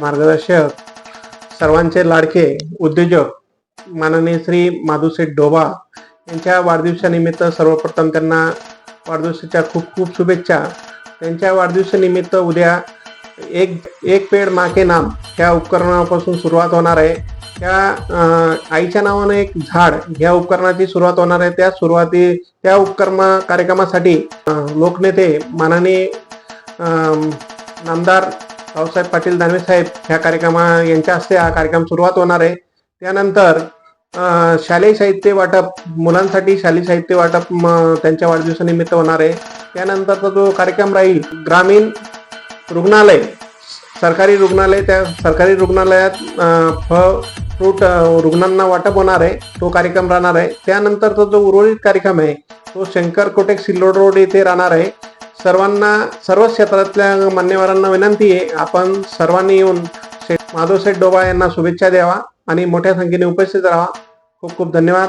मार्गदर्शक सर्वांचे लाडके उद्योजक माननीय श्री माधुसेठ डोबा यांच्या वाढदिवसानिमित्त सर्वप्रथम त्यांना वाढदिवसाच्या खूप खूप शुभेच्छा. त्यांच्या वाढदिवसानिमित्त उद्या एक एक पेड माके नाम ह्या उपकरणापासून सुरुवात होणार आहे. त्या आईच्या नावानं एक झाड ह्या उपकरणाची सुरुवात होणार आहे. त्या सुरुवाती त्या उपक्रम कार्यक्रमासाठी लोकनेते माननीय नामदार रावसाहेब पाटील दानवे साहेब ह्या कार्यक्रमा यांच्या हस्ते हा कार्यक्रम सुरुवात होणार आहे. त्यानंतर शालेय साहित्य वाटप मुलांसाठी शालेय साहित्य वाटप त्यांच्या वाढदिवसानिमित्त होणार आहे. त्यानंतरचा जो कार्यक्रम राहील ग्रामीण रुग्णालय सरकारी रुग्णालय त्या सरकारी रुग्णालयात फळ फ्रूट रुग्णांना वाटप होणार आहे. तो कार्यक्रम राहणार आहे. त्यानंतरचा जो उर्वरित कार्यक्रम आहे तो शंकर कोटेक सिल्लोड रोड येथे राहणार आहे. सर्वांना सर्व क्षेत्रातल्या मान्यवरांना विनंती आहे आपण सर्वांनी येऊन शेठ माधवसेठ डोबा यांना शुभेच्छा द्यावा आणि मोठ्या संख्येने उपस्थित राहा. खूप खूप धन्यवाद.